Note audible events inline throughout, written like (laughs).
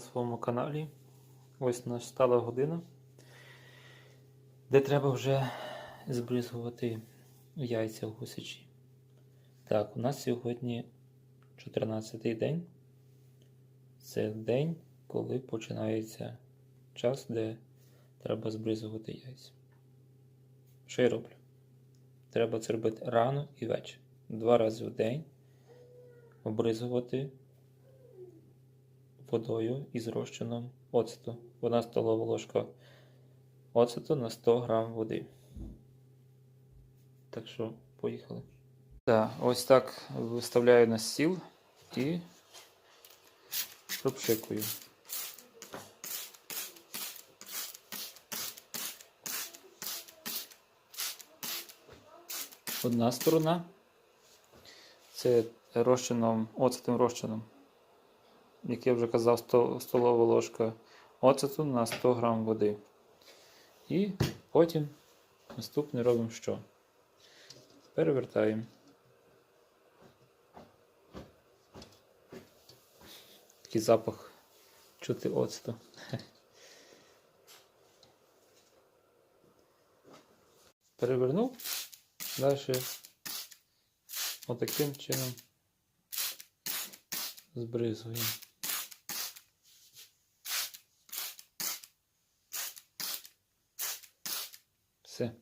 на своєму каналі. Ось настала година, де треба вже збризгувати яйця в гусячі. Так, у нас сьогодні 14-й день. Це день, коли починається час, де треба збризгувати яйця. Що я роблю? Треба це робити рано і ввечері. Два рази в день обризувати водою із розчином оцету. Одна столова ложка оцету на 100 грам води. Так що, поїхали. Так, ось так виставляю на стіл і пропшикую. Одна сторона. Це розчином, оцетим розчином як я вже казав, 100, столова ложка оцету на 100 грам води. І потім наступне робимо що? Перевертаємо. Такий запах чути оцту. (laughs) Перевернув. Далі отаким чином збризуємо. Все.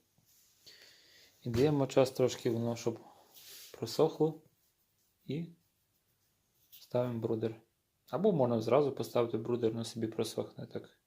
І даємо час трошки воно, щоб просохло. І ставимо брудер. Або можна зразу поставити брудер, на собі просохне так.